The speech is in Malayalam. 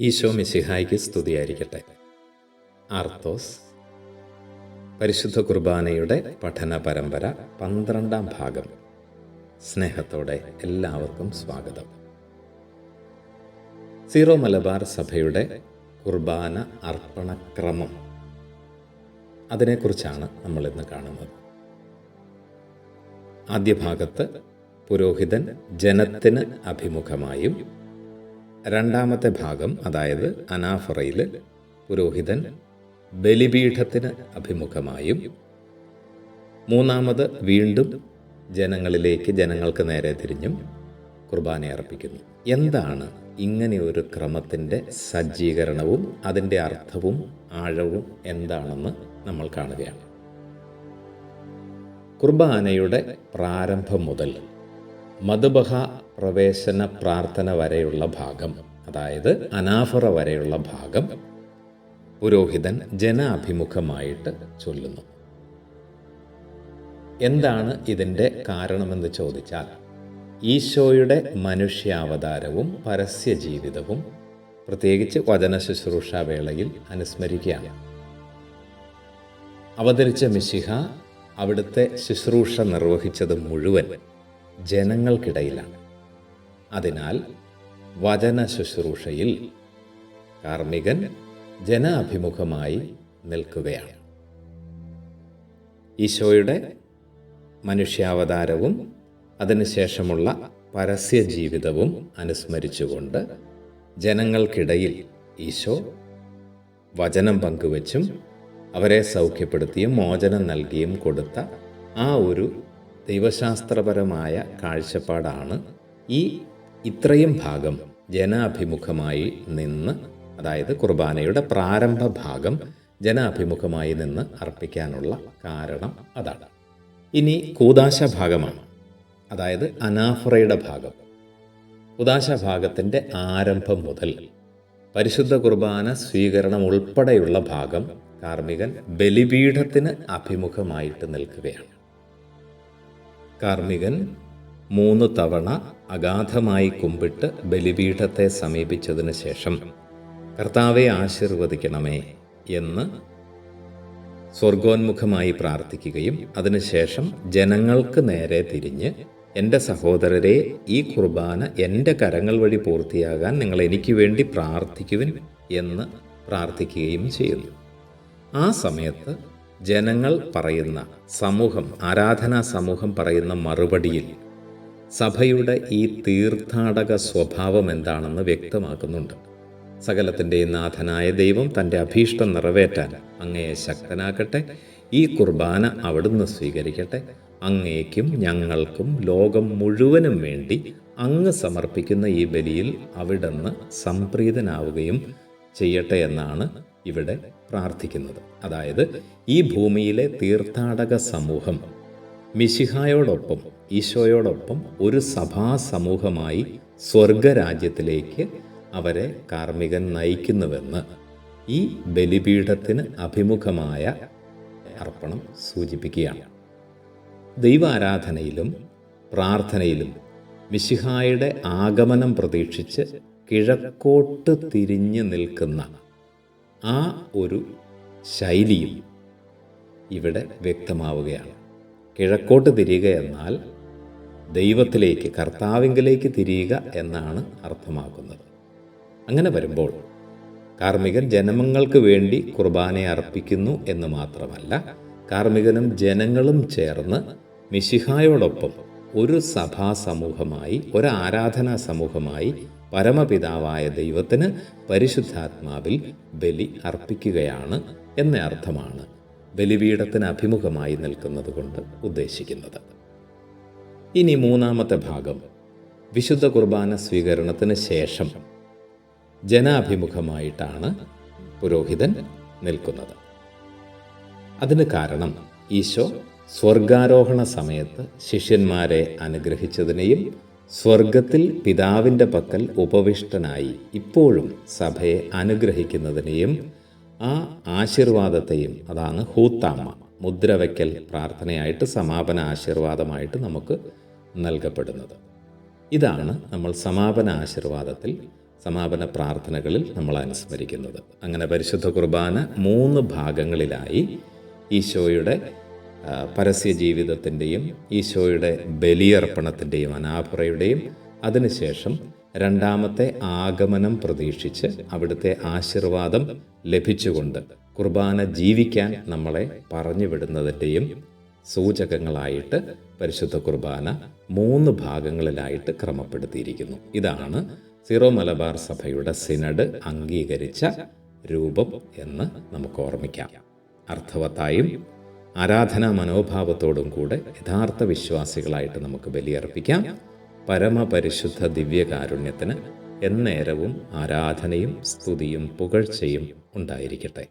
ഈശോ മിശിഹായ്ക്ക് സ്തുതിയായിരിക്കട്ടെ. ആർത്തോസ് പരിശുദ്ധ കുർബാനയുടെ പഠന പരമ്പര പന്ത്രണ്ടാം ഭാഗം. സ്നേഹത്തോടെ എല്ലാവർക്കും സ്വാഗതം. സീറോ മലബാർ സഭയുടെ കുർബാന അർപ്പണക്രമം. അതിനെക്കുറിച്ചാണ് നമ്മൾ ഇന്ന് കാണുന്നത്. ആദ്യ ഭാഗത്ത് പുരോഹിതൻ ജനത്തിന് അഭിമുഖമായും രണ്ടാമത്തെ ഭാഗം അതായത് അനാഫറയിൽ പുരോഹിതൻ ബലിപീഠത്തിന് അഭിമുഖമായും മൂന്നാമത് വീണ്ടും ജനങ്ങളിലേക്ക് ജനങ്ങൾക്ക് നേരെ തിരിഞ്ഞും കുർബാന അർപ്പിക്കുന്നു. എന്താണ് ഇങ്ങനെ ഒരു ക്രമത്തിന്റെ സജ്ജീകരണവും അതിന്റെ അർത്ഥവും ആഴവും എന്താണെന്ന് നമ്മൾ കാണുകയാണ്. കുർബാനയുടെ പ്രാരംഭം മുതൽ മധുബഹ പ്രവേശന പ്രാർത്ഥന വരെയുള്ള ഭാഗം അതായത് അനാഫറ വരെയുള്ള ഭാഗം പുരോഹിതൻ ജനാഭിമുഖമായിട്ട് ചൊല്ലുന്നു. എന്താണ് ഇതിന്റെ കാരണമെന്ന് ചോദിച്ചാൽ ഈശോയുടെ മനുഷ്യാവതാരവും പരസ്യ ജീവിതവും പ്രത്യേകിച്ച് വചന ശുശ്രൂഷ വേളയിൽ അനുസ്മരിക്കുകയാണ്. അവതരിച്ച മിശിഹ അവിടുത്തെ ശുശ്രൂഷ നിർവഹിച്ചത് മുഴുവൻ ജനങ്ങൾക്കിടയിലാണ്. അതിനാൽ വചന ശുശ്രൂഷയിൽ കാർമ്മികൻ ജനാഭിമുഖമായി നിൽക്കുകയാണ്. ഈശോയുടെ മനുഷ്യാവതാരവും അതിനുശേഷമുള്ള പരസ്യ ജീവിതവും അനുസ്മരിച്ചുകൊണ്ട് ജനങ്ങൾക്കിടയിൽ ഈശോ വചനം പങ്കുവച്ചും അവരെ സൗഖ്യപ്പെടുത്തിയും മോചനം നൽകിയും കൊടുത്ത ആ ഒരു ദൈവശാസ്ത്രപരമായ കാഴ്ചപ്പാടാണ് ഈ ഇത്രയും ഭാഗം ജനാഭിമുഖമായി നിന്ന് അതായത് കുർബാനയുടെ പ്രാരംഭ ഭാഗം ജനാഭിമുഖമായി നിന്ന് അർപ്പിക്കാനുള്ള കാരണം അതാണ്. ഇനി കൂതാശ ഭാഗമാണ് അതായത് അനാഫ്രയുടെ ഭാഗം. കൂതാശ ഭാഗത്തിന്റെ ആരംഭം മുതൽ പരിശുദ്ധ കുർബാന സ്വീകരണം ഉൾപ്പെടെയുള്ള ഭാഗം കാർമ്മികൻ ബലിപീഠത്തിന് അഭിമുഖമായിട്ട് നിൽക്കുകയാണ്. കാർമ്മികൻ മൂന്ന് തവണ അഗാധമായി കുമ്പിട്ട് ബലിപീഠത്തെ സമീപിച്ചതിന് ശേഷം കർത്താവെ ആശീർവദിക്കണമേ എന്ന് സ്വർഗോന്മുഖമായി പ്രാർത്ഥിക്കുകയും അതിനുശേഷം ജനങ്ങൾക്ക് നേരെ തിരിഞ്ഞ് എന്റെ സഹോദരരെ ഈ കുർബാന എന്റെ കരങ്ങൾ വഴി പൂർത്തിയാകാൻ നിങ്ങൾ എനിക്ക് വേണ്ടി പ്രാർത്ഥിക്കുവിൻ എന്ന് പ്രാർത്ഥിക്കുകയും ചെയ്യുന്നു. ആ സമയത്ത് ജനങ്ങൾ പറയുന്ന സമൂഹം ആരാധനാ സമൂഹം പറയുന്ന മറുപടിയിൽ സഭയുടെ ഈ തീർത്ഥാടക സ്വഭാവം എന്താണെന്ന് വ്യക്തമാക്കുന്നുണ്ട്. സകലത്തിന്റെയും നാഥനായ ദൈവം തന്റെ അഭീഷ്ടം നിറവേറ്റാൻ അങ്ങയെ ശക്തനാക്കട്ടെ ഈ കുർബാന അവിടുന്ന് സ്വീകരിക്കട്ടെ. അങ്ങേക്കും ഞങ്ങൾക്കും ലോകം മുഴുവനും വേണ്ടി അങ്ങ് സമർപ്പിക്കുന്ന ഈ ബലിയിൽ അവിടുന്ന് സംപ്രീതനാവുകയും ചെയ്യട്ടെ എന്നാണ് ഇവിടെ പ്രാർത്ഥിക്കുന്നത്. അതായത് ഈ ഭൂമിയിലെ തീർത്ഥാടക സമൂഹം മിശിഹായോടൊപ്പം ഈശോയോടൊപ്പം ഒരു സഭാ സമൂഹമായി സ്വർഗരാജ്യത്തിലേക്ക് അവരെ കാർമ്മികൻ നയിക്കുന്നുവെന്ന് ഈ ബലിപീഠത്തിന് അഭിമുഖമായ അർപ്പണം സൂചിപ്പിക്കുകയാണ്. ദൈവാരാധനയിലും പ്രാർത്ഥനയിലും മിശിഹായുടെ ആഗമനം പ്രതീക്ഷിച്ച് കിഴക്കോട്ട് തിരിഞ്ഞു നിൽക്കുന്ന ആ ഒരു ശൈലിയും ഇവിടെ വ്യക്തമാവുകയാണ്. കിഴക്കോട്ട് തിരിയുക എന്നാൽ ദൈവത്തിലേക്ക് കർത്താവിങ്കിലേക്ക് തിരിയുക എന്നാണ് അർത്ഥമാക്കുന്നത്. അങ്ങനെ വരുമ്പോൾ കാർമ്മികൻ ജനങ്ങൾക്ക് വേണ്ടി കുർബാന അർപ്പിക്കുന്നു എന്ന് മാത്രമല്ല കാർമ്മികനും ജനങ്ങളും ചേർന്ന് മിശിഹായോടൊപ്പം ഒരു സഭാ സമൂഹമായി ഒരു ആരാധനാ സമൂഹമായി പരമപിതാവായ ദൈവത്തിന് പരിശുദ്ധാത്മാവിൽ ബലി അർപ്പിക്കുകയാണ് എന്ന അർത്ഥമാണ് ബലിപീഠത്തിന് അഭിമുഖമായി നിൽക്കുന്നത് കൊണ്ട് ഉദ്ദേശിക്കുന്നത്. ഇനി മൂന്നാമത്തെ ഭാഗം വിശുദ്ധ കുർബാന സ്വീകരണത്തിന് ശേഷം ജനാഭിമുഖമായിട്ടാണ് പുരോഹിതൻ നിൽക്കുന്നത്. അതിന് കാരണം ഈശോ സ്വർഗാരോഹണ സമയത്ത് ശിഷ്യന്മാരെ അനുഗ്രഹിച്ചതിനെയും സ്വർഗത്തിൽ പിതാവിന്റെ പക്കൽ ഉപവിഷ്ടനായി ഇപ്പോഴും സഭയെ അനുഗ്രഹിക്കുന്നതിനെയും ആ ആശീർവാദത്തെയും അതാണ് ഹൂത്താമ്മ. മുദ്രവയ്ക്കൽ പ്രാർത്ഥനയായിട്ട് സമാപന ആശീർവാദമായിട്ട് നമുക്ക് നൽകപ്പെടുന്നത്. ഇതാണ് നമ്മൾ സമാപന ആശീർവാദത്തിൽ സമാപന പ്രാർത്ഥനകളിൽ നമ്മൾ അനുസ്മരിക്കുന്നത്. അങ്ങനെ പരിശുദ്ധ കുർബാന മൂന്ന് ഭാഗങ്ങളിലായി ഈശോയുടെ പരസ്യ ജീവിതത്തിന്റെയും ഈശോയുടെ ബലിയർപ്പണത്തിന്റെയും അനാഫറയുടെയും അതിനുശേഷം രണ്ടാമത്തെ ആഗമനം പ്രതീക്ഷിച്ച് അവിടുത്തെ ആശീർവാദം ലഭിച്ചുകൊണ്ട് കുർബാന ജീവിക്കാൻ നമ്മളെ പറഞ്ഞു വിടുന്നതിന്റെയും സൂചകങ്ങളായിട്ട് പരിശുദ്ധ കുർബാന മൂന്ന് ഭാഗങ്ങളിലായിട്ട് ക്രമപ്പെടുത്തിയിരിക്കുന്നു. ഇതാണ് സീറോ മലബാർ സഭയുടെ സിനഡ് അംഗീകരിച്ച രൂപം എന്ന് നമുക്ക് ഓർമ്മിക്കാം. അർത്ഥവത്തായും ആരാധനാ മനോഭാവത്തോടും കൂടെ യഥാർത്ഥ വിശ്വാസികളായിട്ട് നമുക്ക് ബലിയർപ്പിക്കാം. പരമപരിശുദ്ധ ദിവ്യകാരുണ്യത്തിന് എന്നേരവും ആരാധനയും സ്തുതിയും പുകഴ്ചയും ഉണ്ടായിരിക്കട്ടെ.